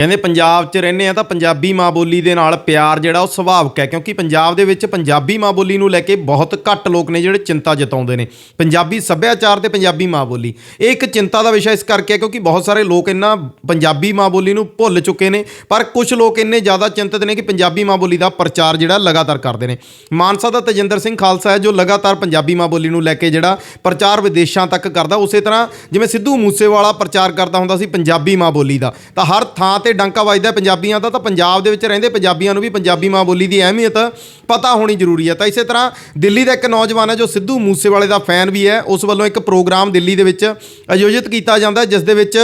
ਕਹਿੰਦੇ ਪੰਜਾਬ 'ਚ ਰਹਿੰਦੇ ਆ ਤਾਂ ਪੰਜਾਬੀ ਮਾਂ ਬੋਲੀ ਦੇ ਨਾਲ ਪਿਆਰ ਜਿਹੜਾ ਉਹ ਸੁਭਾਵਿਕ ਹੈ, ਕਿਉਂਕਿ ਪੰਜਾਬ ਦੇ ਵਿੱਚ ਪੰਜਾਬੀ ਮਾਂ ਬੋਲੀ ਨੂੰ ਲੈ ਕੇ ਬਹੁਤ ਘੱਟ ਲੋਕ ਨੇ ਜਿਹੜੇ ਚਿੰਤਾ ਜਤਾਉਂਦੇ ਨੇ। ਪੰਜਾਬੀ ਸੱਭਿਆਚਾਰ ਤੇ ਪੰਜਾਬੀ ਮਾਂ ਬੋਲੀ। ਇਹ ਇੱਕ ਚਿੰਤਾ ਦਾ ਵਿਸ਼ਾ ਇਸ ਕਰਕੇ ਹੈ ਕਿਉਂਕਿ ਬਹੁਤ ਸਾਰੇ ਲੋਕ ਇੰਨਾ ਪੰਜਾਬੀ ਮਾਂ ਬੋਲੀ ਨੂੰ ਭੁੱਲ ਚੁੱਕੇ ਨੇ, ਪਰ ਕੁਝ ਲੋਕ ਇੰਨੇ ਜ਼ਿਆਦਾ ਚਿੰਤਤ ਨੇ ਕਿ ਪੰਜਾਬੀ ਮਾਂ ਬੋਲੀ ਦਾ ਪ੍ਰਚਾਰ ਜਿਹੜਾ ਲਗਾਤਾਰ ਕਰਦੇ ਨੇ। ਮਾਨਸਾ ਦਾ ਤਜਿੰਦਰ ਸਿੰਘ ਖਾਲਸਾ ਹੈ, ਜੋ ਲਗਾਤਾਰ ਪੰਜਾਬੀ ਮਾਂ ਬੋਲੀ ਨੂੰ ਲੈ ਕੇ ਜਿਹੜਾ ਪ੍ਰਚਾਰ ਵਿਦੇਸ਼ਾਂ ਤੱਕ ਕਰਦਾ, ਉਸੇ ਤਰ੍ਹਾਂ ਜਿਵੇਂ ਸਿੱਧੂ ਮੂਸੇਵਾਲਾ ਪ੍ਰਚਾਰ ਕਰਦਾ ਹੁੰਦਾ ਸੀ ਪੰਜਾਬੀ ਮਾਂ ਬੋਲੀ ਦਾ, ਤਾਂ ਹਰ ਥਾਂ ਤੇ ਡਾਂਕਾ ਵੱਜਦਾ ਪੰਜਾਬੀਆਂ ਦਾ, ਤਾਂ ਪੰਜਾਬ ਦੇ ਵਿੱਚ ਰਹਿੰਦੇ ਪੰਜਾਬੀਆਂ ਨੂੰ ਵੀ ਪੰਜਾਬੀ ਮਾਂ ਬੋਲੀ ਦੀ ਅਹਿਮੀਅਤ ਪਤਾ ਹੋਣੀ ਜ਼ਰੂਰੀ ਹੈ। ਤਾਂ ਇਸੇ ਤਰ੍ਹਾਂ ਦਿੱਲੀ ਦਾ ਇੱਕ ਨੌਜਵਾਨ ਹੈ ਜੋ ਸਿੱਧੂ ਮੂਸੇਵਾਲੇ ਦਾ ਫੈਨ ਵੀ ਹੈ। ਉਸ ਵੱਲੋਂ ਇੱਕ ਪ੍ਰੋਗਰਾਮ ਦਿੱਲੀ ਦੇ ਵਿੱਚ ਆਯੋਜਿਤ ਕੀਤਾ ਜਾਂਦਾ ਜਿਸ ਦੇ ਵਿੱਚ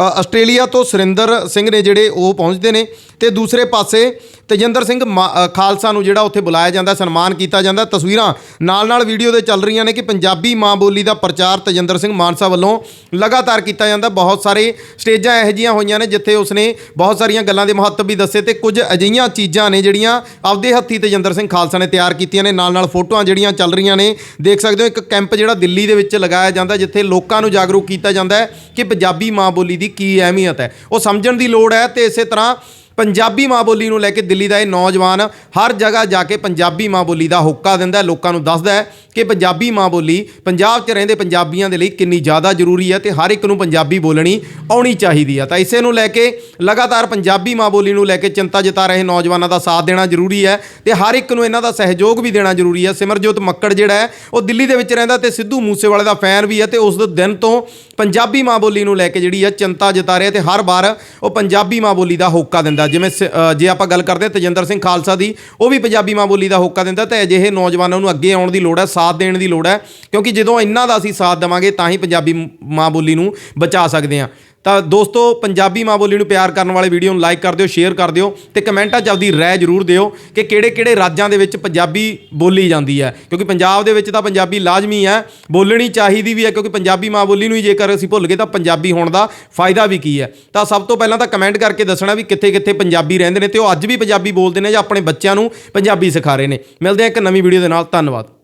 ਆਸਟ੍ਰੇਲੀਆ ਤੋਂ ਸੁਰਿੰਦਰ ਸਿੰਘ ਨੇ ਜਿਹੜੇ ਉਹ ਪਹੁੰਚਦੇ ਨੇ ਤੇ ਦੂਸਰੇ ਪਾਸੇ ਤੇਜਿੰਦਰ ਸਿੰਘ ਮਾ- ਖਾਲਸਾ ਨੂੰ ਜਿਹੜਾ ਉੱਥੇ ਬੁਲਾਇਆ ਜਾਂਦਾ, ਸਨਮਾਨ ਕੀਤਾ ਜਾਂਦਾ। ਤਸਵੀਰਾਂ ਨਾਲ ਨਾਲ ਵੀਡੀਓ ਦੇ ਚੱਲ ਰਹੀਆਂ ਨੇ ਕਿ ਪੰਜਾਬੀ ਮਾਂ ਬੋਲੀ ਦਾ ਪ੍ਰਚਾਰ ਤੇਜਿੰਦਰ ਸਿੰਘ ਮਾਨਸਾ ਵੱਲੋਂ ਲਗਾਤਾਰ ਕੀਤਾ ਜਾਂਦਾ। ਬਹੁਤ ਸਾਰੇ ਸਟੇਜਾਂ ਇਹੋ ਜਿਹੀਆਂ ਹੋਈਆਂ ਨੇ ਜਿੱਥੇ ਉਸਨੇ ਬਹੁਤ ਸਾਰੀਆਂ ਗੱਲਾਂ ਦੇ ਮਹੱਤਵ ਵੀ ਦੱਸੇ ਤੇ ਕੁਝ ਅਜਿਹੀਆਂ ਚੀਜ਼ਾਂ ਨੇ ਜਿਹੜੀਆਂ ਆਪਦੇ ਹੱਥੀ ਤੇਜਿੰਦਰ ਸਿੰਘ ਖਾਲਸਾ ਨੇ ਤਿਆਰ ਕੀਤੀਆਂ ਨੇ। ਨਾਲ ਨਾਲ ਫੋਟੋਆਂ ਜਿਹੜੀਆਂ ਚੱਲ ਰਹੀਆਂ ਨੇ, ਦੇਖ ਸਕਦੇ ਹੋ ਇੱਕ ਕੈਂਪ ਜਿਹੜਾ ਦਿੱਲੀ ਦੇ ਵਿੱਚ ਲਗਾਇਆ ਜਾਂਦਾ, ਜਿੱਥੇ ਲੋਕਾਂ ਨੂੰ ਜਾਗਰੂਕ ਕੀਤਾ ਜਾਂਦਾ ਹੈ ਕਿ ਪੰਜਾਬੀ ਮਾਂ ਬੋਲੀ ਦੀ ਕੀ ਅਹਿਮੀਅਤ ਹੈ? ਉਹ ਸਮਝਣ ਦੀ ਲੋੜ ਹੈ ਤੇ ਇਸੇ ਤਰ੍ਹਾਂ ਪੰਜਾਬੀ ਮਾਂ ਬੋਲੀ ਨੂੰ ਲੈ ਕੇ ਦਿੱਲੀ ਦਾ ਇਹ ਨੌਜਵਾਨ ਹਰ ਜਗ੍ਹਾ ਜਾ ਕੇ ਪੰਜਾਬੀ ਮਾਂ ਬੋਲੀ ਦਾ ਹੋਕਾ ਦਿੰਦਾ ਲੋਕਾਂ ਨੂੰ ਦੱਸਦਾ ਹੈ ਕਿ ਪੰਜਾਬੀ ਮਾਂ ਬੋਲੀ ਪੰਜਾਬ 'ਚ ਰਹਿੰਦੇ ਪੰਜਾਬੀਆਂ ਦੇ ਲਈ ਕਿੰਨੀ ਜ਼ਿਆਦਾ ਜ਼ਰੂਰੀ ਹੈ ਤੇ ਹਰ ਇੱਕ ਨੂੰ ਪੰਜਾਬੀ ਬੋਲਣੀ ਆਉਣੀ ਚਾਹੀਦੀ ਹੈ। ਤਾਂ ਇਸੇ ਨੂੰ ਲੈ ਕੇ ਲਗਾਤਾਰ ਪੰਜਾਬੀ ਮਾਂ ਬੋਲੀ ਨੂੰ ਲੈ ਕੇ ਚਿੰਤਾ ਜਤਾ ਰਹੇ ਨੌਜਵਾਨਾਂ ਦਾ ਸਾਥ ਦੇਣਾ ਜ਼ਰੂਰੀ ਹੈ ਤੇ ਹਰ ਇੱਕ ਨੂੰ ਇਹਨਾਂ ਦਾ ਸਹਿਯੋਗ ਵੀ ਦੇਣਾ ਜ਼ਰੂਰੀ ਹੈ। ਸਿਮਰਜੋਤ ਮੱਕੜ ਜਿਹੜਾ ਹੈ, ਉਹ ਦਿੱਲੀ ਦੇ ਵਿੱਚ ਰਹਿੰਦਾ ਤੇ ਸਿੱਧੂ ਮੂਸੇਵਾਲੇ ਦਾ ਫੈਨ ਵੀ ਹੈ ਤੇ ਉਸ ਦਿਨ ਤੋਂ ਪੰਜਾਬੀ ਮਾਂ ਬੋਲੀ ਨੂੰ ਲੈ ਕੇ ਜਿਹੜੀ ਹੈ ਚਿੰਤਾ ਜਤਾ ਰਿਹਾ ਤੇ ਹਰ ਵਾਰ ਉਹ ਪੰਜਾਬੀ ਮਾਂ ਬੋਲੀ ਦਾ ਹੋਕਾ ਦਿੰਦਾ ਜਿਵੇਂ ਸ- ਜੇ ਆਪਾਂ ਗੱਲ ਕਰਦੇ ਹਾਂ ਤੇਜਿੰਦਰ ਸਿੰਘ ਖਾਲਸਾ ਦੀ, ਉਹ ਵੀ ਪੰਜਾਬੀ ਮਾਂ ਬੋਲੀ ਦਾ ਹੋਕਾ ਦਿੰਦਾ ਤੇ ਅਜਿਹੇ ਨੌਜਵਾਨਾਂ ਨੂੰ ਅੱਗੇ ਆਉਣ ਦੀ ਲੋੜ ਹੈ, ਸਾਥ ਦੇਣ ਦੀ ਲੋੜ ਹੈ, ਕਿਉਂਕਿ ਜਦੋਂ ਇਹਨਾਂ ਦਾ ਅਸੀਂ ਸਾਥ ਦੇਵਾਂਗੇ ਤਾਂ ਹੀ ਪੰਜਾਬੀ ਮਾਂ ਬੋਲੀ ਨੂੰ ਬਚਾ ਸਕਦੇ ਹਾਂ। ਤਾਂ ਦੋਸਤੋ, ਪੰਜਾਬੀ ਮਾਂ ਬੋਲੀ ਨੂੰ ਪਿਆਰ ਕਰਨ ਵਾਲੇ ਵੀਡੀਓ ਨੂੰ ਲਾਈਕ ਕਰ ਦਿਓ ਸ਼ੇਅਰ ਕਰ ਦਿਓ ਤੇ ਕਮੈਂਟਾਂ 'ਚ ਆਪਦੀ ਰਾਏ ਜ਼ਰੂਰ ਦਿਓ ਕਿ ਕਿਹੜੇ-ਕਿਹੜੇ ਰਾਜਾਂ ਦੇ ਵਿੱਚ ਪੰਜਾਬੀ ਬੋਲੀ ਜਾਂਦੀ ਹੈ। ਕਿਉਂਕਿ ਪੰਜਾਬ ਦੇ ਵਿੱਚ ਤਾਂ ਪੰਜਾਬੀ ਲਾਜ਼ਮੀ ਹੈ, ਬੋਲਣੀ ਚਾਹੀਦੀ ਵੀ ਹੈ, ਕਿਉਂਕਿ ਪੰਜਾਬੀ ਮਾਂ ਬੋਲੀ ਨੂੰ ਹੀ ਜੇਕਰ ਅਸੀਂ ਭੁੱਲ ਗਏ ਤਾਂ ਪੰਜਾਬੀ ਹੋਣ ਦਾ ਫਾਇਦਾ ਵੀ ਕੀ ਹੈ। ਤਾਂ ਸਭ ਤੋਂ ਪਹਿਲਾਂ ਤਾਂ ਕਮੈਂਟ ਕਰਕੇ ਦੱਸਣਾ ਵੀ ਕਿੱਥੇ-ਕਿੱਥੇ ਪੰਜਾਬੀ ਰਹਿੰਦੇ ਨੇ ਤੇ ਉਹ ਅੱਜ ਵੀ ਪੰਜਾਬੀ ਬੋਲਦੇ ਨੇ ਜਾਂ ਆਪਣੇ ਬੱਚਿਆਂ ਨੂੰ ਪੰਜਾਬੀ ਸਿਖਾ ਰਹੇ ਨੇ। ਮਿਲਦੇ ਹਾਂ ਇੱਕ ਨਵੀਂ ਵੀਡੀਓ ਦੇ ਨਾਲ, ਧੰਨਵਾਦ।